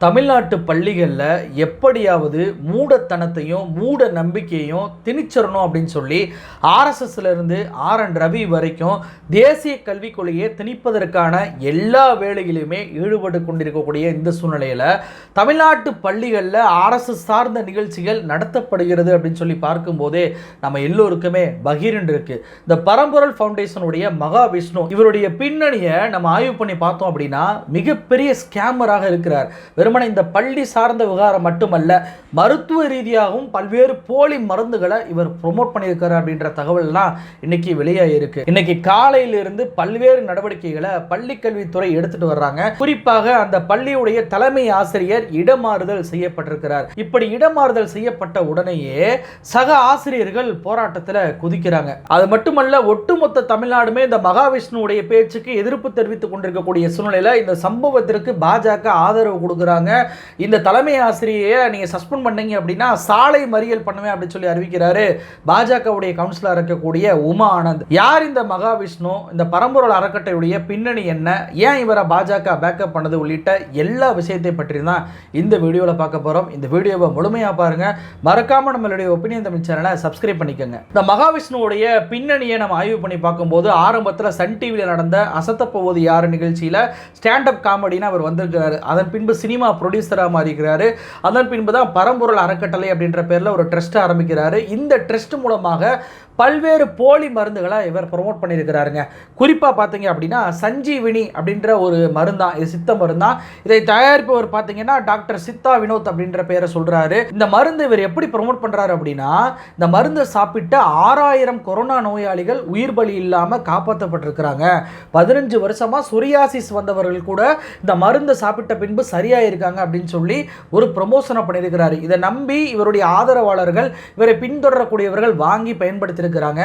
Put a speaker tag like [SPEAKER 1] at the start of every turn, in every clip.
[SPEAKER 1] தமிழ்நாட்டு பள்ளிகளில் எப்படியாவது மூடத்தனத்தையும் மூட நம்பிக்கையும் திணிச்சிடணும் அப்படின்னு சொல்லி ஆர்எஸ்எஸ்லேருந்து ஆர் என் ரவி வரைக்கும் தேசிய கல்விக் கொள்கையை திணிப்பதற்கான எல்லா வேலைகளிலுமே ஈடுபட்டு கொண்டிருக்கக்கூடிய இந்த சூழ்நிலையில் தமிழ்நாட்டு பள்ளிகளில் ஆர்எஸ்எஸ் சார்ந்த நிகழ்ச்சிகள் நடத்தப்படுகிறது அப்படின்னு சொல்லி பார்க்கும்போதே நம்ம எல்லோருக்குமே பகீரன் இருக்குது இந்த பரம்பொருள் ஃபவுண்டேஷனுடைய மகா விஷ்ணு இவருடைய பின்னணியை நம்ம ஆய்வு பண்ணி பார்த்தோம் அப்படின்னா மிகப்பெரிய ஸ்கேமராக இருக்கிறார். வெறுமனே இந்த பள்ளி சார்ந்த விவகாரம் மட்டுமல்ல மருத்துவ ரீதியாகவும் பல்வேறு போலி மருந்துகளை இவர் ப்ரொமோட் பண்ணியிருக்காரு அப்படின்ற தகவல்லாம் இன்னைக்கு வெளியாகிருக்கு இன்னைக்கு காலையிலிருந்து பல்வேறு நடவடிக்கைகளை பள்ளி கல்வித்துறை எடுத்துட்டு வர்றாங்க. குறிப்பாக அந்த பள்ளியுடைய தலைமை ஆசிரியர் இடமாறுதல் செய்யப்பட்டிருக்கிறார். இப்படி இடமாறுதல் செய்யப்பட்ட உடனேயே சக ஆசிரியர்கள் போராட்டத்தில் குதிக்கிறாங்க. அது மட்டுமல்ல ஒட்டுமொத்த தமிழ்நாடுமே இந்த மகாவிஷ்ணுவுடைய பேச்சுக்கு எதிர்ப்பு தெரிவித்துக் கொண்டிருக்கக்கூடிய சூழ்நிலையில் இந்த சம்பவத்திற்கு பாஜக ஆதரவு கொடுக்கிறார் கொடுக்குறாங்க இந்த தலைமை ஆசிரியரை நீங்கள் சஸ்பெண்ட் பண்ணீங்க அப்படின்னா சாலை மறியல் பண்ணுவேன் அப்படின்னு சொல்லி அறிவிக்கிறாரு. பாஜகவுடைய கவுன்சிலர் இருக்கக்கூடிய உமா ஆனந்த். யார் இந்த மகாவிஷ்ணு? இந்த பரம்பொருள் அறக்கட்டையுடைய பின்னணி என்ன? ஏன் இவரை பாஜக பேக்கப் பண்ணது? உள்ளிட்ட எல்லா விஷயத்தை பற்றி தான் இந்த வீடியோவில் பார்க்க போகிறோம் இந்த வீடியோவை முழுமையாக பாருங்கள் மறக்காமல் நம்மளுடைய ஒப்பீனியன் தமிழ் சேனலை சப்ஸ்கிரைப் பண்ணிக்கோங்க. இந்த மகாவிஷ்ணுவுடைய பின்னணியை நம்ம ஆய்வு பண்ணி பார்க்கும்போது ஆரம்பத்தில் சன் டிவியில் நடந்த அசத்தப்போவது யார் நிகழ்ச்சியில் ஸ்டாண்டப் காமெடின்னு அவர் வந்திருக்கிறார். அதன் பின்பு சினிமா ப்ரொடியூசராக மாறிக்கிறாரு. அதன் பின்பு தான் பரம்பொருள் அறக்கட்டளை அப்படின்ற பேரில் ஒரு ட்ரஸ்ட் ஆரம்பிக்கிறாரு. இந்த ட்ரஸ்ட் மூலமாக பல்வேறு போலி மருந்துகளை இவர் ப்ரொமோட் பண்ணியிருக்கிறாருங்க. குறிப்பாக பார்த்தீங்க அப்படின்னா சஞ்சீவினி அப்படின்ற ஒரு மருந்தான் இது சித்த மருந்தான் இதை தயாரிப்பவர் பார்த்தீங்கன்னா டாக்டர் சித்தா வினோத் அப்படின்ற பேரை சொல்கிறாரு இந்த மருந்து இவர் எப்படி ப்ரொமோட் பண்ணுறாரு அப்படின்னா இந்த மருந்தை சாப்பிட்ட ஆறாயிரம் கொரோனா நோயாளிகள் உயிர் பலி இல்லாமல் காப்பாற்றப்பட்டிருக்கிறாங்க பதினஞ்சு வருஷமாக சொரியாசிஸ் வந்தவர்கள் கூட இந்த மருந்தை சாப்பிட்ட பின்பு சரியாக இருக்காங்க அப்படின்னு சொல்லி ஒரு ப்ரொமோஷனை பண்ணியிருக்கிறாரு. இதை நம்பி இவருடைய ஆதரவாளர்கள் இவரை பின்தொடரக்கூடியவர்கள் வாங்கி பயன்படுத்தியிருக்கிறாங்க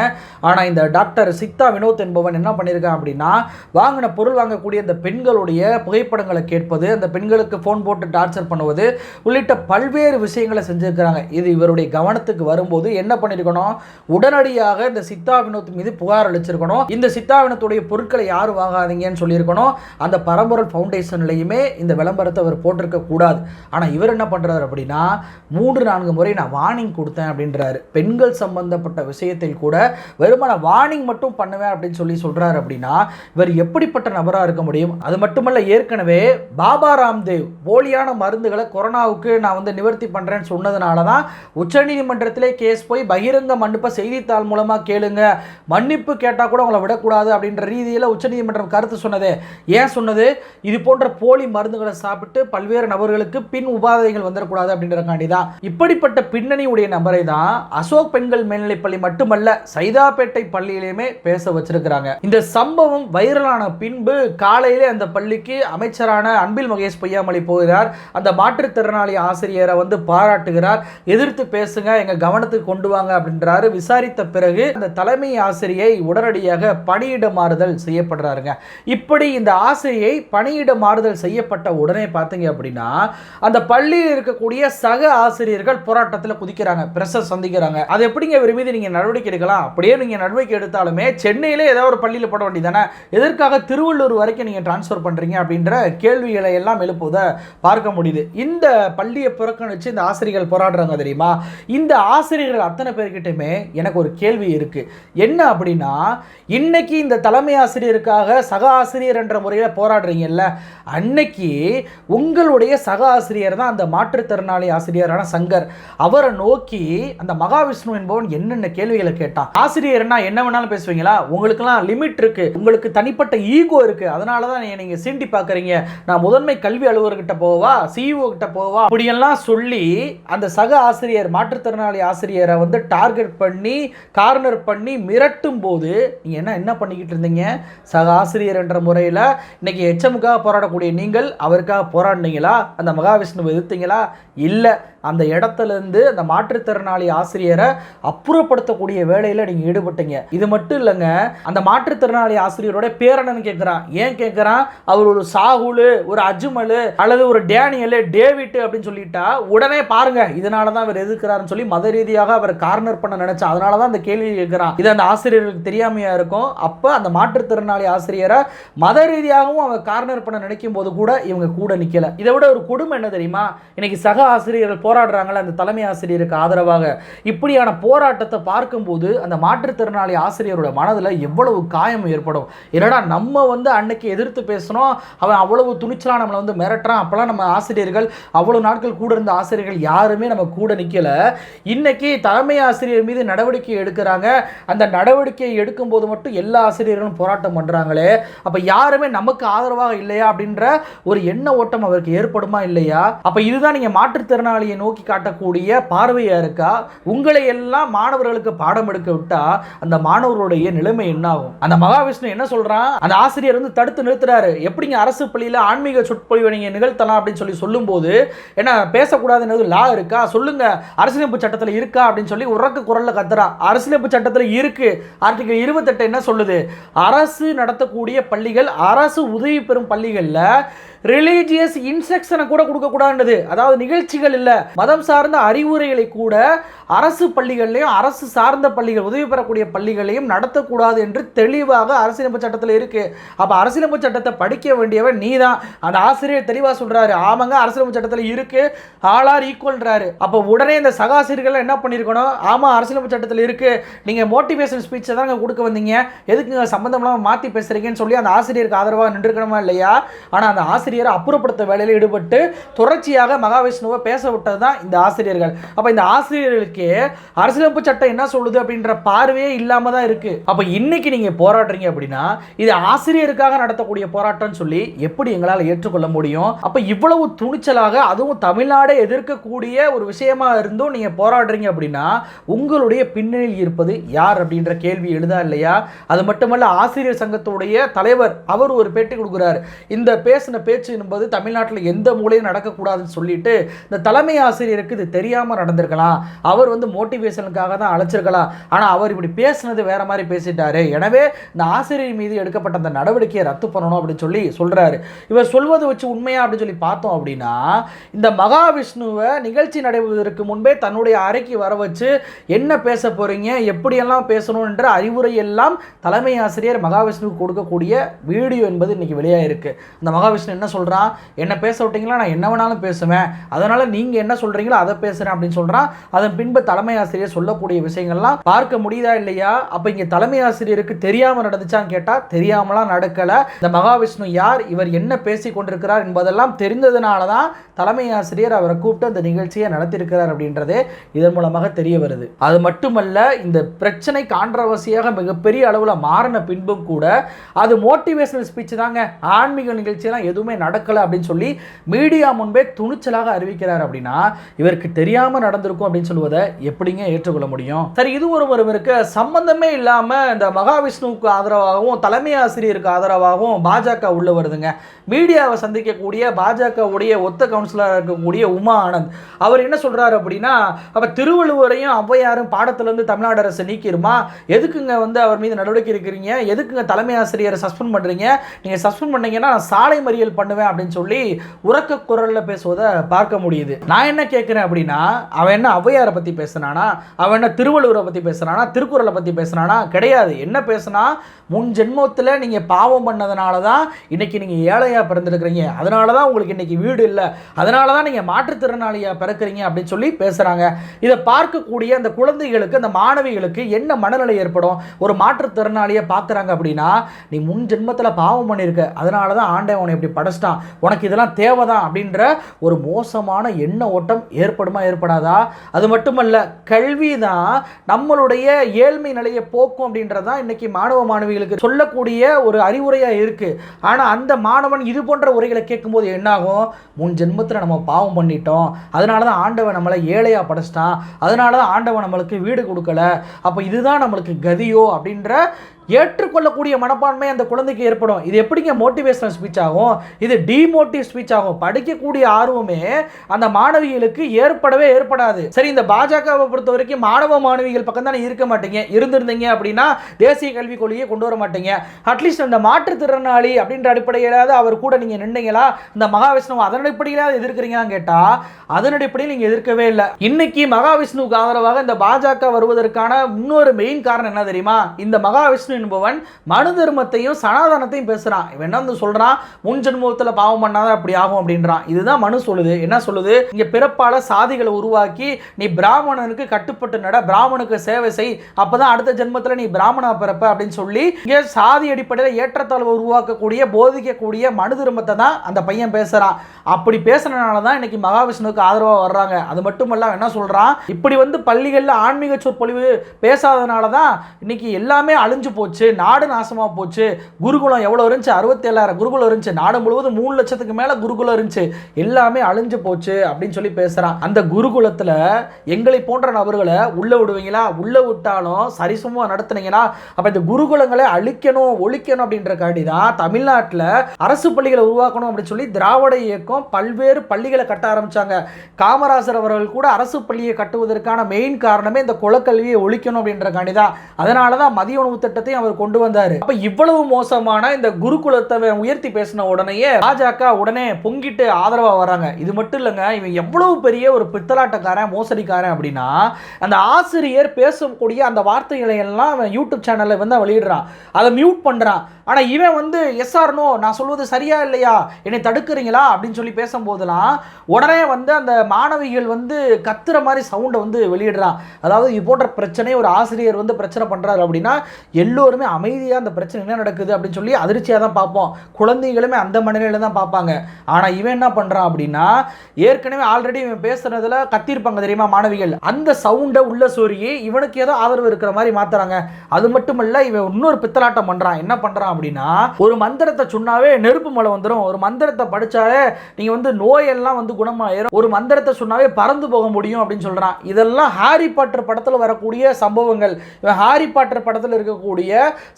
[SPEAKER 1] ஆனால் இந்த டாக்டர் சித்தா வினோத் என்பவன் என்ன பண்ணியிருக்கான் அப்படின்னா வாங்கின பொருள் வாங்கக்கூடிய இந்த பெண்களுடைய புகைப்படங்களை கேட்பது அந்த பெண்களுக்கு ஃபோன் போட்டு டார்ச்சர் பண்ணுவது உள்ளிட்ட பல்வேறு விஷயங்களை செஞ்சிருக்கிறாங்க. இது இவருடைய கவனத்துக்கு வரும்போது என்ன பண்ணியிருக்கணும் உடனடியாக இந்த சித்தா வினோத் மீது புகார் அளிச்சிருக்கணும். இந்த சித்தா வினோத்துடைய பொருட்களை யாரும் வாங்காதீங்கன்னு சொல்லியிருக்கணும். அந்த பரம்பொருள் ஃபவுண்டேஷன்லையுமே இந்த விளம்பரத்தை அவர் போட்டிருக்க கூடாது. ஆனால் இவர் என்ன பண்ணுறாரு அப்படின்னா மூன்று நான்கு முறை நான் வார்னிங் கொடுத்தேன் அப்படின்றாரு. பெண்கள் சம்பந்தப்பட்ட விஷயத்தில் கூட வெறுமன வார்னிங் மட்டும் பண்ணுவேன் அப்படின்னு சொல்லி சொல்றாரு அப்படின்னா இவர் எப்படிப்பட்ட நபராக இருக்க முடியும்? அது மட்டுமல்ல ஏற்கனவே பாபா ராம்தேவ் போலியான மருந்துகளை கொரோனாவுக்கு நான் வந்து நிவர்த்தி பண்ணுறேன்னு சொன்னதுனால தான் உச்சநீதிமன்றத்திலே கேஸ் போய் பகிரங்க மன்னிப்பை செய்தித்தாள் மூலமாக கேளுங்க. மன்னிப்பு கேட்டால் கூட உங்களை விடக்கூடாது அப்படின்ற ரீதியில் உச்சநீதிமன்றம் கருத்து சொன்னது. ஏன் சொன்னது? இது போன்ற போலி மருந்துகளை சாப்பிட்டு பல்வேறு நபர்களுக்கு பின் உபாதைகள் வந்துடக்கூடாது அப்படின்றக்காண்டி தான் இப்படிப்பட்ட பின்னணியுடைய நபரை தான் அசோக் பெண்கள் மேல்நிலைப்பள்ளி மட்டுமல்ல சைதாப்பேட்டை பள்ளியிலையுமே பேச வச்சிருக்கிறாங்க. இந்த சம்பவம் வைரலான பின்பு காலையிலே அந்த பள்ளிக்கு அமைச்சரான அன்பில் மகேஷ் பொய்யாமலை போகிறார். அந்த மாற்றுத்திறனாளி ஆசிரியரை வந்து பாராட்டுகிறார். எதிர்த்து பேசுங்க எங்க கவனத்துக்கு கொண்டு வாங்க அப்படின்றாரு. விசாரித்த பிறகு அந்த தலைமை ஆசிரியை உடனடியாக பணியிட மாறுதல் செய்யப்படுறாருங்க. இப்படி இந்த ஆசிரியை பணியிட மாறுதல் செய்யப்பட்ட உடனே பார்த்தீங்க அப்படின்னா அந்த பள்ளியில் இருக்கக்கூடிய சக ஆசிரியர்கள் போராட்டத்தில் குதிக்கிறாங்க பிரசர் சந்திக்கிறாங்க. அது எப்படிங்க விரும்பி நீங்க நீங்கள் நடவடிக்கை எடுக்கலாம் அப்படியே நீங்கள் நடவடிக்கை எடுத்தாலுமே சென்னையிலே ஏதாவது ஒரு பள்ளியில் போட வேண்டியதானே எதற்காக திருவள்ளூர் வரைக்கும் நீங்கள் டிரான்ஸ்ஃபர் பண்ணுறீங்க அப்படின்ற கேள்விகளை எல்லாம் எழுப்புவதை பார்க்க முடியுது. இந்த பள்ளியை புறக்கணிச்சு இந்த ஆசிரியர்கள் போராடுறாங்க தெரியுமா? இந்த ஆசிரியர்கள் அத்தனை பேர்கிட்டயுமே எனக்கு ஒரு கேள்வி இருக்கு. என்ன அப்படின்னா இன்னைக்கு இந்த தலைமை ஆசிரியருக்காக சக ஆசிரியர் என்ற முறையில் போராடுறீங்கல்ல அன்னைக்கு உங்களுடைய சக ஆசிரியர் தான் அந்த மாற்றுத்திறனாளி ஆசிரியரான சங்கர். அவரை நோக்கி அந்த மகாவிஷ்ணு என்பவன் என்னென்ன கேள்விகளை கேட்டான் ஆசிரியர்னா என்ன வேணாலும் பேசுவீங்களா? உங்களுக்குலாம் லிமிட் இருக்கு. உங்களுக்கு தனிப்பட்ட ஈகோ இருக்கு. அதனால தான் நீங்க சீண்டி பார்க்குறீங்க நான் முதன்மை கல்வி அலுவலர்கிட்ட போவா சிஇஓ கிட்ட போவா அப்படியெல்லாம் சொல்லி அந்த சக ஆசிரியர் மாற்றுத்திறனாளி ஆசிரியரை வந்து டார்கெட் பண்ணி கார்னர் பண்ணி மிரட்டும் போது நீங்கள் என்ன என்ன பண்ணிக்கிட்டு இருந்தீங்க? சக ஆசிரியர் என்ற முறையில் இன்னைக்கு எச்எம்முக்காக போராடக்கூடிய நீங்கள் அவருக்காக போராடினீங்களா? அந்த மகாவிஷ்ணுவை எதிர்த்தீங்களா? இல்லை. அந்த இடத்துலேருந்து அந்த மாற்றுத்திறனாளி ஆசிரியரை அப்புறப்படுத்தக்கூடிய வேலையில் நீங்கள் ஈடுபட்டீங்க. இது மட்டும் இல்லைங்க அந்த மாற்றுத்திறனாளி ஆசிரியரோட பேரனன்னு கேட்குறான் ஏன் கேட்குறான் அவர் ஒரு சாகுலு ஒரு அஜ்மலு அல்லது ஒரு டேனியலு டேவிட் அப்படின்னு சொல்லிட்டா உடனே பாருங்க இதனால தான் அவர் எதிர்க்கிறாருன்னு சொல்லி மத ரீதியாக அவர் கார்னர் பண்ண நினைச்சா அதனால தான் அந்த கேள்வி கேட்குறான் இது அந்த ஆசிரியர்களுக்கு தெரியாமையா இருக்கும். அப்போ அந்த மாற்றுத்திறனாளி ஆசிரியரை மத ரீதியாகவும் அவர் கார்னர் பண்ண நினைக்கும் போது கூட இவங்க கூட நிற்கல இதை விட ஒரு கொடுமை என்ன தெரியுமா? இன்னைக்கு சக ஆசிரியர்கள் போராடுறாங்கள அந்த தலைமை ஆசிரியருக்கு ஆதரவாக. இப்படியான போராட்டத்தை பார்க்கும்போது அந்த மாற்றுத்திறனாளி ஆசிரியரோட மனதில் எவ்வளவு காயம் ஏற்படும். என்னடா நம்ம வந்து அன்னைக்கு எதிர்த்து பேசணும் அவன் அவ்வளவு துணிச்சலாக நம்மளை வந்து மிரட்டுறான் அப்போல்லாம் நம்ம ஆசிரியர்கள் அவ்வளோ நாட்கள் கூட இருந்த ஆசிரியர்கள் யாருமே நம்ம கூட நிற்கலை இன்னைக்கு தலைமை ஆசிரியர் மீது நடவடிக்கை எடுக்கிறாங்க. அந்த நடவடிக்கை எடுக்கும்போது மட்டும் எல்லா ஆசிரியர்களும் போராட்டம் பண்ணுறாங்களே அப்போ யாருமே நமக்கு ஆதரவாக இல்லையா அப்படின்ற ஒரு எண்ண ஓட்டம் அவருக்கு ஏற்படுமா இல்லையா? அப்போ இதுதான் நீங்கள் மாற்றுத்திறனாளியை நோக்கி காட்டக்கூடிய பார்வையாக இருக்கா? உங்களை எல்லாம் மாணவர்களுக்கு பாடம் எடுக்க விட்டா அந்த மாணவருடைய நிலைமை என்ன ஆகும் அந்த மகாவிஷ்ணு என்ன சொல்கிறான் அந்த ஆசிரியர் வந்து தடுத்து நிறுத்துறாரு. எப்படிங்க அரசு பள்ளியில் ஆன்மீக சொற்பொழிவை நீங்கள் நிகழ்த்தலாம் அப்படின்னு சொல்லி சொல்லும்போது என்ன பேசக்கூடாதுன்னு லா இருக்கா? சொல்லுங்க. அரசியலமைப்பு சட்டத்தில் இருக்கா அப்படின்னு சொல்லி உறக்க குரலில் கத்துறான். அரசியலமைப்பு சட்டத்தில் இருக்கு. ஆர்டிகல் இருபத்தெட்டு என்ன சொல்லுது? அரசு நடத்தக்கூடிய பள்ளிகள் அரசு உதவி பெறும் பள்ளிகளில் ரிலீஜியஸ் இன்ஸ்ட்ரக்ஷனை கூட கொடுக்கக்கூடாதுன்றது. அதாவது நிகழ்ச்சிகள் இல்லை. மதம் சார்ந்த அறிவுரைகளை கூட அரசு பள்ளிகள்லையும் அரசு சார்ந்த பள்ளிகள் உதவி பெறக்கூடிய பள்ளிகளையும் நடத்தக்கூடாது என்று தெளிவாக அரசியலமைப்பு சட்டத்தில் இருக்கு. அப்போ அரசியலமைப்பு சட்டத்தை படிக்க வேண்டியவன் நீ தான் அந்த ஆசிரியர் தெளிவாக சொல்றாரு. ஆமாங்க அரசியலமைப்பு சட்டத்தில் இருக்கு. ஆளார் ஈக்குவல்ன்றாரு அப்போ உடனே இந்த சகாசிரியர்கள் என்ன பண்ணியிருக்கணும் ஆமாம் அரசியலமைப்பு சட்டத்தில் இருக்கு. நீங்கள் மோட்டிவேஷன் ஸ்பீச்சை தான் கொடுக்க வந்தீங்க. எதுக்குங்க சம்மந்தம்லாம் மாற்றி பேசுறீங்கன்னு சொல்லி அந்த ஆசிரியருக்கு ஆதரவாக நின்றுக்கணுமா இல்லையா? ஆனால் அந்த ஆசிரியரை அப்புறப்படுத்த வேலையில் ஈடுபட்டு தொடர்ச்சியாக மகாவிஷ்ணுவை பேச விட்டது தான் இந்த ஆசிரியர்கள். அப்போ இந்த ஆசிரியர்களுக்கு அரசியலமைப்பு சட்டம் என்ன சொல்லுது அப்படின்ற பார்வையே இல்லாமல் தான் இருக்கு. அப்போ இன்னைக்கு நீங்கள் போராடுறீங்க அப்படின்னா இது ஆசிரியருக்காக நடத்தக்கூடிய போராட்டம்னு சொல்லி எப்படி எங்களால் ஏற்றுக்கொள்ள முடியும்? அப்போ இவ்வளவு துணிச்சலாக அதுவும் தமிழ்நாடே எதிர்க்கக்கூடிய ஒரு விஷயமா இருந்தும் நீங்கள் போராடுறீங்க அப்படின்னா உங்களுடைய பின்னணியில் இருப்பது யார் அப்படின்ற கேள்வி எழுதா இல்லையா? அது மட்டுமல்ல ஆசிரியர் சங்கத்துடைய தலைவர் அவர் ஒரு பேட்டி கொடுக்குறாரு. இந்த பேசின பேச்சு என்பது தமிழ்நாட்டில் எந்த மூலையும் நடக்கக்கூடாதுன்னு சொல்லிட்டு இந்த தலைமை ஆசிரியருக்கு இது தெரியாமல் நடந்திருக்கலாம். அவர் வந்து மோட்டிவேஷனுக்காக தான் அழைச்சிருக்கலாம். ஆனால் அவர் இப்படி பேசுனது வேற மாதிரி பேசிட்டாரு. எனவே இந்த ஆசிரியர் மீது எடுக்கப்பட்ட அந்த நடவடிக்கையை ரத்து பண்ணணும் அப்படின்னு சொல்லி சொல்றாரு. இவர் சொல்வது வச்சு உண்மையா அப்படின்னு சொல்லி பார்த்தோம் அப்படின்னா இந்த மகாவிஷ்ணுவை நிகழ்ச்சி நடைபெறுவதற்கு முன்பே தன்னுடைய அறைக்கு வர வச்சு என்ன பேச போறீங்க எப்படியெல்லாம் பேசணும்ன்ற அறிவுரை எல்லாம் தலைமை ஆசிரியர் மகாவிஷ்ணுவுக்கு கொடுக்கக்கூடிய வீடியோ என்பது இன்னைக்கு வெளியாயிருக்கு. இந்த மகாவிஷ்ணு என்ன சொல்றான்? என்ன பேச விட்டீங்களா? நான் என்ன வேணாலும் பேசுவேன். அதனால நீங்க என்ன சொல்றீங்களோ அதை பேசுறேன் அப்படின்னு சொல்றான். அதன் பின்பு தலைமை ஆசிரியர் சொல்லக்கூடிய விஷயங்கள்லாம் பார்க்க முடியுதா இல்லையா? அப்ப இங்க தலைமை ஆசிரியருக்கு தெரியாம நடந்துச்சான்னு கேட்டா தெரியாமலாம் நடக்கல. இந்த மகாவிஷ்ணு யார்? இவர் என்ன பேசி கொண்டிருக்கிறார் என்பதெல்லாம் தெரிந்ததுனால தான் தலைமை ஆசிரியர் அவரை கூப்பிட்டு அந்த நிகழ்ச்சியை நடத்தியிருக்கிறார் அப்படின்றது இதன் மூலமாக தெரிய வருது. அது மட்டுமல்ல இந்த பிரச்சனை கான்ட்ரவர்சியாக மிகப்பெரிய அளவில் மாறின பின்பும் கூட அது மோட்டிவேஷனல் ஸ்பீச் தாங்க. ஆன்மீக நிகழ்ச்சியெல்லாம் எதுவுமே நடக்கலை அப்படின்னு சொல்லி மீடியா முன்பே துணிச்சலாக அறிவிக்கிறார் அப்படின்னா இவருக்கு தெரியாமல் நடந்திருக்கும் அப்படின்னு சொல்லுவதை எப்படிங்க ஏற்றுக்கொள்ள முடியும்? சரி இது ஒரு ஒருவருக்கு சம்பந்தமே இல்லாமல் இந்த மகாவிஷ்ணுவுக்கு ஆதரவாகவும் தலைமை ஆசிரியருக்கு ஆதரவாகவும் பாஜக உள்ள வருதுங்க. மீடியாவை சந்திக்கக்கூடிய பாஜகவுடைய ஒத்த கவுன்சிலராக இருக்கக்கூடிய உமா ஆனந்த். அவர் என்ன சொல்றாரு அப்படின்னா அப்ப திருவள்ளுவரையும் ஔவையாரும் பாடத்திலிருந்து தமிழ்நாடு அரசு நீக்கிருமா? எதுக்குங்க வந்து அவர் மீது நடவடிக்கை இருக்கிறீங்க எதுக்குங்க தலைமை ஆசிரியரை சஸ்பெண்ட் பண்றீங்க? நீங்க சஸ்பெண்ட் பண்ணீங்கன்னா நான் சாலை மறியல் பண்ணுவேன் அப்படின்னு சொல்லி உறக்க குரல்ல பேசுவதை பார்க்க முடியுது. நான் என்ன கேட்குறேன் அப்படின்னா அவன் என்ன ஔவையாரை பற்றி பேசுனானா அவன் என்ன திருவள்ளுவரை பற்றி பேசுனானா திருக்குறளை பற்றி பேசுனானா கிடையாது. என்ன பேசுனா முன் ஜென்மத்தில் நீங்கள் பாவம் பண்ணதுனால தான் இன்னைக்கு நீங்கள் ஏழையாக பிறந்திருக்கிறீங்க. அதனால தான் உங்களுக்கு இன்னைக்கு வீடு இல்லை. அதனால தான் நீங்கள் மாற்றுத்திறனாளியாக பிறக்கிறீங்க அப்படின்னு சொல்லி பேசுகிறாங்க இதை பார்க்கக்கூடிய அந்த குழந்தைகளுக்கு அந்த மாணவிகளுக்கு என்ன மனநிலை ஏற்படும்? ஒரு மாற்றுத்திறனாளியை பார்க்குறாங்க அப்படின்னா நீ முன் ஜென்மத்தில் பாவம் பண்ணியிருக்க அதனால தான் ஆண்டவன் உன்னை இப்படி படைச்சிட்டான். உனக்கு இதெல்லாம் தேவைதான் அப்படின்ற ஒரு மோசமான எண்ண ஓட்டம் ஏற்படுமா ஏற்படாதா? அது மட்டுமல்ல கல்வி தான் நம்மளுடைய ஏழ்மை நிலையை போக்கும் அப்படின்றது தான் இன்றைக்கி மாணவ மாணவிகளுக்கு சொல்லக்கூடிய ஒரு அறிவுரையாக இருக்குது ஆனால் அந்த மாணவன் இது போன்ற உரைகளை கேட்கும்போது என்னாகும்? முன் ஜென்மத்தில் நம்ம பாவம் பண்ணிட்டோம். அதனால தான் ஆண்டவன் நம்மளை ஏழையாக படைச்சிட்டான். அதனால தான் ஆண்டவன் நம்மளுக்கு வீடு கொடுக்கல. அப்போ இதுதான் நம்மளுக்கு கதியோ அப்படின்ற ஏற்றுக்கொள்ளக்கூடிய மனப்பான்மை அந்த குழந்தைக்கு ஏற்படும். இது எப்படிங்க மோட்டிவேஷனல் ஸ்பீச் ஆகும்? இது டிமோட்டிவ் ஸ்பீச் ஆகும். படிக்கக்கூடிய ஆர்வமே அந்த மாணவிகளுக்கு ஏற்படவே ஏற்படாது. சரி இந்த பாஜகவை பொறுத்த வரைக்கும் மாணவ மாணவிகள் பக்கம் தானே இருக்க மாட்டீங்க? இருந்திருந்தீங்க அப்படின்னா தேசிய கல்விக் கொள்கையை கொண்டு வர மாட்டீங்க. அட்லீஸ்ட் அந்த மாற்றுத்திறனாளி அப்படின்ற அடிப்படையிலாவது அவர் கூட நீங்க நின்னீங்களா? இந்த மகாவிஷ்ணு அதன் அடிப்படையிலாவது எதிர்க்கிறீங்களான்னு கேட்டா அதன் அடிப்படையில் நீங்க எதிர்க்கவே இல்லை. இன்னைக்கு மகாவிஷ்ணுவுக்கு ஆதரவாக இந்த பாஜக வருவதற்கான இன்னொரு மெயின் காரணம் என்ன தெரியுமா? இந்த மகாவிஷ்ணு என்பவன் மனு தர்மத்தையும் சனாதனத்தையும் பேசுகிறான் இவன் என்ன வந்து சொல்கிறான் முன் ஜென்மத்தில் பாவம் பண்ணாதான் அப்படி ஆகும் அப்படின்றான். இதுதான் மனு சொல்லுது. என்ன சொல்லுது? இங்கே பிறப்பால் சாதிகளை உருவாக்கி நீ பிராமணனுக்கு கட்டுப்பட்டு நட பிராமணுக்கு சேவை செய். அப்போ தான் அடுத்த ஜென்மத்தில் நீ பிராமணா பிறப்ப அப்படின்னு சொல்லி இங்கே சாதி அடிப்படையில் ஏற்றத்தாழ்வு உருவாக்கக்கூடிய போதிக்கக்கூடிய மனு தர்மத்தை தான் அந்த பையன் பேசுகிறான் அப்படி பேசுனனால தான் இன்னைக்கு மகாவிஷ்ணுவுக்கு ஆதரவாக வர்றாங்க. அது மட்டுமல்ல என்ன சொல்கிறான் இப்படி வந்து பள்ளிகளில் ஆன்மீக சொற்பொழிவு பேசாதனால தான் இன்னைக்கு எல்லாமே அழிஞ்சு போச்சு நாடு நாசமா போச்சு. குருகுலம் எவ்வளோ இருந்துச்சு? அறுபத்தேழாயிரம். குருகுலம் இருந்துச்சு. நாடு முழுவதும் மூணு லட்சத்துக்கு மேலே குருகுலம் இருந்துச்சு. எல்லாமே அழிஞ்சு போச்சு அப்படின்னு சொல்லி பேசுகிறான் அந்த குருகுலத்தில் எங்களை போன்ற நபர்களை உள்ளே விடுவீங்களா? உள்ளே விட்டாலும் சரிசமமாக நடத்துனீங்கன்னா அப்போ இந்த குருகுலங்களை அழிக்கணும் ஒழிக்கணும் அப்படின்ற காட்டி தான் தமிழ்நாட்டில் அரசு பள்ளிகளை உருவாக்கணும் அப்படின்னு சொல்லி திராவிட இயக்கம் பல்வேறு பள்ளிகளை கட்ட ஆரம்பித்தாங்க காமராசர் அவர்கள் கூட அரசு பள்ளியை கட்டுவதற்கான மெயின் காரணமே இந்த குலக்கல்வியை ஒழிக்கணும் அப்படின்ற காண்டி தான் அதனால தான் மதிய உணவு திட்டத்தை திட்டத்தையும் அவர் கொண்டு வந்தார். அப்ப இவ்வளவு மோசமான இந்த குருகுலத்தை உயர்த்தி பேசின உடனேயே பாஜக உடனே பொங்கிட்டு ஆதரவா வராங்க இது மட்டும் இல்லைங்க இவன் எவ்வளவு பெரிய ஒரு பித்தலாட்டக்காரன் மோசடிக்காரன் அப்படின்னா அந்த ஆசிரியர் பேசக்கூடிய அந்த வார்த்தைகளை எல்லாம் அவன் யூடியூப் சேனல்ல வந்து வெளியிடுறான். அதை மியூட் பண்றான். ஆனா இவன் வந்து எஸ்ஆர்னோ நான் சொல்வது சரியா இல்லையா? என்னை தடுக்கிறீங்களா? அப்படின்னு சொல்லி பேசும்போதெல்லாம் உடனே வந்து அந்த மாணவிகள் வந்து கத்துற மாதிரி சவுண்டை வந்து வெளியிடுறான். அதாவது இது போன்ற பிரச்சனை ஒரு ஆசிரியர் வந்து பிரச்சனை பண்றாரு அப்படின்னா எல்லோருமே அமைதியாக அந்த பிரச்சனை என்ன நடக்குது அப்படின்னு சொல்லி அதிர்ச்சியாக தான் பார்ப்போம். குழந்தைகளுமே அந்த மனநிலையில் தான் பார்ப்பாங்க. ஆனால் இவன் என்ன பண்ணுறான் அப்படின்னா ஏற்கனவே ஆல்ரெடி இவன் பேசுகிறதுல கத்திருப்பாங்க தெரியுமா மாணவிகள்? அந்த சவுண்டை உள்ள சொருகி இவனுக்கு ஏதோ ஆதரவு இருக்கிற மாதிரி மாத்துறாங்க. அது மட்டுமல்ல இவன் இன்னொரு பித்தலாட்டம் பண்ணுறான் என்ன பண்ணுறான் அப்படின்னா ஒரு மந்திரத்தை சொன்னாவே நெருப்பு மலை வந்துடும் ஒரு மந்திரத்தை படித்தாலே நீங்கள் வந்து நோயெல்லாம் வந்து குணமாயிரும். ஒரு மந்திரத்தை சொன்னாவே பறந்து போக முடியும் அப்படின்னு சொல்கிறான் இதெல்லாம் ஹாரி பாட்டர் படத்தில் வரக்கூடிய சம்பவங்கள். இவன் ஹாரி பாட்டர் படத்தில் இருக்கக்கூடிய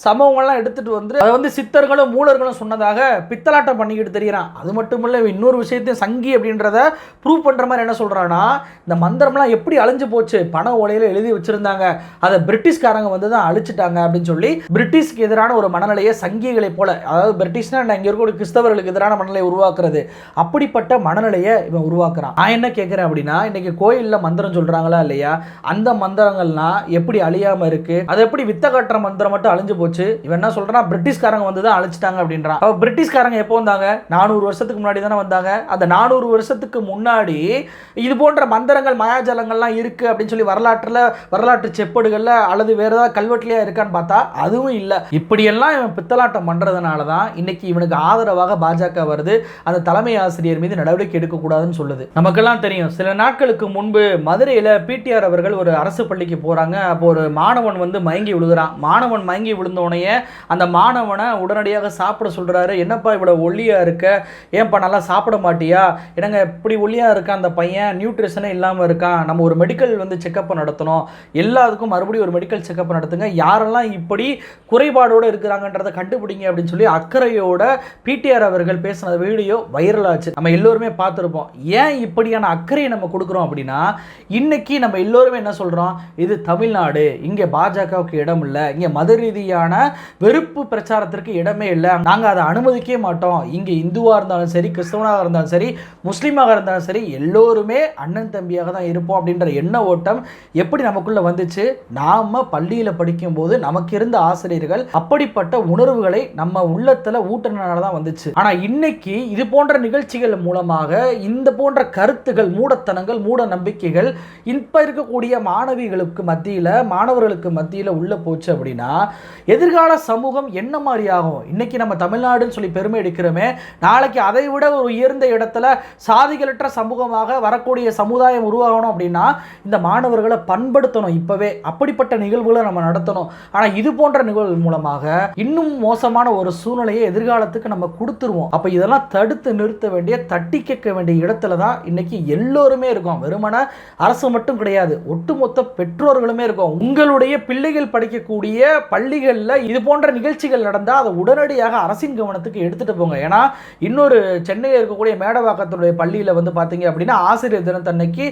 [SPEAKER 1] சம்பவங்கள்லாம் எடுத்துட்டு வந்து அதை வந்து சித்தர்களும் மூலர்களும் சொன்னதாக பித்தலாட்டம் பண்ணிக்கிட்டு தெரியறான். அது மட்டும் இல்லை இன்னொரு விஷயத்தையும் சங்கி அப்படின்றத ப்ரூவ் பண்ணுற மாதிரி என்ன சொல்கிறான்னா இந்த மந்திரம்லாம் எப்படி அழிஞ்சு போச்சு? பண ஓலையில் எழுதி வச்சிருந்தாங்க. அதை பிரிட்டிஷ்காரங்க வந்து தான் அழிச்சிட்டாங்க அப்படின்னு சொல்லி பிரிட்டிஷ்க்கு எதிரான ஒரு மனநிலையை சங்கிகளை போல அதாவது பிரிட்டிஷ்னா இங்கே இருக்கக்கூடிய கிறிஸ்தவர்களுக்கு எதிரான மனநிலையை உருவாக்குறது. அப்படிப்பட்ட மனநிலையை இவன் உருவாக்குறான். நான் என்ன கேட்குறேன் அப்படின்னா இன்னைக்கு கோயிலில் மந்திரம் சொல்கிறாங்களா இல்லையா? அந்த மந்திரங்கள்லாம் எப்படி அழியாம இருக்கு? அது எப்படி வித்த காட்டுற மந்திரம் மட்டும் அழிஞ்சு போச்சு. இவன் என்ன சொல்றான் பிரிட்டிஷ்காரங்க வந்து தான் அழிச்சிட்டாங்க அப்படின்றான் அப்போ பிரிட்டிஷ்காரங்க எப்போ வந்தாங்க? நானூறு வருஷத்துக்கு முன்னாடி தானே வந்தாங்க. அந்த நானூறு வருஷத்துக்கு முன்னாடி இது போன்ற மந்திரங்கள் மாயாஜாலங்கள்லாம் இருக்கு அப்படின்னு சொல்லி வரலாற்றில் வரலாற்று செப்பேடுகள்ல அல்லது வேற ஏதாவது கல்வெட்டுலையா இருக்கான்னு பார்த்தா அதுவும் இல்லை. இப்படியெல்லாம் இவன் பித்தலாட்டம் பண்ணுறதுனால தான் இன்னைக்கு இவனுக்கு ஆதரவாக பாஜக வருது. அந்த தலைமை ஆசிரியர் மீது நடவடிக்கை எடுக்கக்கூடாதுன்னு சொல்லுது. நமக்கெல்லாம் தெரியும். சில நாட்களுக்கு முன்பு மதுரையில் பிடிஆர் அவர்கள் ஒரு அரசு பள்ளிக்கு போகிறாங்க அப்போ ஒரு மாணவன் வந்து மயங்கி விழுகிறான். மாணவன் மயங்கி விழுந்தோடனே அந்த மாணவனை உடனடியாக சாப்பிட சொல்கிறாரு என்னப்பா இவ்வளோ ஒல்லியாக இருக்க? ஏன்பா நல்லா சாப்பிட மாட்டியா? என்னங்க இப்படி ஒல்லியாக இருக்கான் அந்த பையன்? நியூட்ரிஷனே இல்லாமல் இருக்கான். நம்ம ஒரு மெடிக்கல் வந்து செக்கப் நடத்தணும். எல்லாத்துக்கும் மறுபடியும் ஒரு மெடிக்கல் செக்கப் நடத்துங்க. யாரெல்லாம் இப்படி குறைபாடோடு இருக்கிறாங்கன்றதை கண்டுபிடிங்க அப்படின்னு சொல்லி அக்கறையோட பிடிஆர் அவர்கள் பேசின வீடியோ வைரல் ஆச்சு. நம்ம எல்லோருமே பார்த்துருப்போம். ஏன் இப்படியான அக்கறையை நம்ம கொடுக்குறோம் அப்படின்னா இன்னைக்கு நம்ம எல்லோருமே என்ன சொல்கிறோம் இது தமிழ்நாடு. இங்கே பாஜகவுக்கு இடம் இல்லை இங்கே மதுரை ரீதியான வெறுப்பு பிரச்சாரத்திற்கு இடமே இல்லை. நாங்கள் அதை அனுமதிக்கவே மாட்டோம். இங்கே இந்துவாக இருந்தாலும் சரி கிறிஸ்தவனாக இருந்தாலும் சரி முஸ்லீமாக இருந்தாலும் சரி எல்லோருமே அண்ணன் தம்பியாக தான் இருப்போம் அப்படின்ற எண்ண ஓட்டம் எப்படி நமக்குள்ளே வந்துச்சு? நாம் பள்ளியில் படிக்கும்போது நமக்கு இருந்த ஆசிரியர்கள் அப்படிப்பட்ட உணர்வுகளை நம்ம உள்ளத்தில் ஊட்டினால தான் வந்துச்சு. ஆனால் இன்னைக்கு இது போன்ற நிகழ்ச்சிகள் மூலமாக இந்த போன்ற கருத்துகள் மூடத்தனங்கள் மூட நம்பிக்கைகள் இப்போ இருக்கக்கூடிய மாணவிகளுக்கு மத்தியில் மாணவர்களுக்கு மத்தியில் உள்ள போச்சு அப்படின்னா எதிர்கால சமூகம் என்ன மாதிரி ஆகும் இன்னைக்கு நம்ம தமிழ்நாடுன்னு சொல்லி பெருமை எடுக்கிறோமே நாளைக்கு அதை விட ஒரு உயர்ந்த இடத்துல சாதிகளற்ற சமூகமாக வரக்கூடிய சமுதாயம் உருவாகணும் அப்படின்னா இந்த மாணவர்களை பண்படுத்தணும் இப்போவே. அப்படிப்பட்ட நிகழ்வுகளை நம்ம நடத்தணும். ஆனால் இது போன்ற நிகழ்வு மூலமாக இன்னும் மோசமான ஒரு சூழ்நிலையை எதிர்காலத்துக்கு நம்ம கொடுத்துருவோம். அப்போ இதெல்லாம் தடுத்து நிறுத்த வேண்டிய தட்டி கேட்க வேண்டிய இடத்துல தான் இன்னைக்கு எல்லோருமே இருக்கோம். வெறுமன அரசு மட்டும் கிடையாது ஒட்டுமொத்த பெற்றோர்களுமே இருக்கோம். உங்களுடைய பிள்ளைகள் படிக்கக்கூடிய பள்ளிகளில் இது போன்ற நிகழ்ச்சிகள் நடந்தால் அதை உடனடியாக அரசின் கவனத்துக்கு எடுத்துகிட்டு போங்க. ஏன்னா இன்னொரு சென்னையில் இருக்கக்கூடிய மேடவாக்கத்தினுடைய பள்ளியில் வந்து பார்த்தீங்க அப்படின்னா ஆசிரியர் தினத்தன்னைக்கு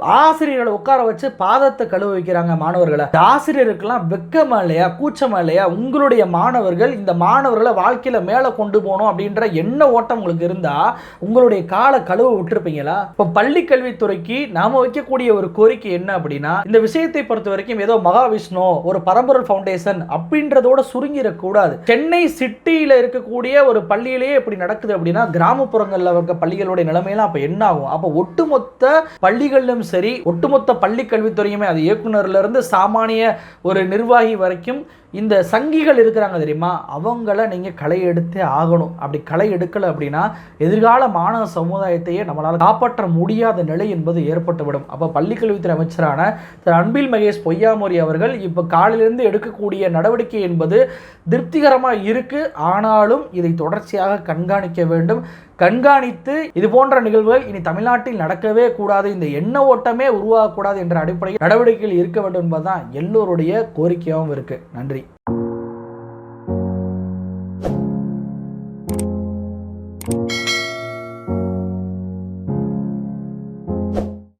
[SPEAKER 1] ஆசிரியர்களை உட்கார வச்சு பாதத்தை கழுவ வைக்கிறாங்க மாணவர்களை. ஆசிரியருக்கெல்லாம் வெக்கமா இல்லையா கூச்சமா இல்லையா? உங்களுடைய மாணவர்கள் இந்த மாணவர்களை வாழ்க்கையில மேலே கொண்டு போகணும் அப்படின்ற எண்ண ஓட்டம் உங்களுக்கு இருந்தா உங்களுடைய காலை கழுவ விட்டுருப்பீங்களா? இப்போ பள்ளி கல்வித்துறைக்கு நாம வைக்கக்கூடிய ஒரு கோரிக்கை என்ன அப்படின்னா இந்த விஷயத்தை பொறுத்த வரைக்கும் ஏதோ மகாவிஷ்ணு ஒரு பரம்பொருள் ஃபவுண்டேஷன் அப்படின்றதோட சுருங்கிடக்கூடாது. சென்னை சிட்டியில இருக்கக்கூடிய ஒரு பள்ளியிலேயே இப்படி நடக்குது அப்படின்னா கிராமப்புறங்களில் இருக்க பள்ளிகளுடைய நிலைமையெல்லாம் அப்போ என்ன ஆகும் அப்போ ஒட்டுமொத்த பள்ளிகளிலும் சரி ஒட்டுமொத்த பள்ளி கல்வித்துறையுமே அது இயக்குனர்ல இருந்து சாமானிய ஒரு நிர்வாகி வரைக்கும் இந்த சங்கிகள் இருக்கிறாங்க தெரியுமா? அவங்கள நீங்கள் களை எடுத்தே ஆகணும். அப்படி களை எடுக்கலை அப்படின்னா எதிர்கால மாணவ சமுதாயத்தையே நம்மளால் காப்பாற்ற முடியாத நிலை என்பது ஏற்பட்டுவிடும். அப்போ பள்ளிக்கல்வித்துறை அமைச்சரான திரு அன்பில் மகேஷ் பொய்யாமொழி அவர்கள் இப்போ காலையிலிருந்து எடுக்கக்கூடிய நடவடிக்கை என்பது திருப்திகரமாக இருக்குது ஆனாலும் இதை தொடர்ச்சியாக கண்காணிக்க வேண்டும். கண்காணித்து இது போன்ற நிகழ்வுகள் இனி தமிழ்நாட்டில் நடக்கவே கூடாது. இந்த எண்ண ஓட்டமே உருவாகக்கூடாது என்ற அடிப்படையில் நடவடிக்கைகள் இருக்க வேண்டும் என்பதுதான் எல்லோருடைய கோரிக்கையாகவும் இருக்குது நன்றி.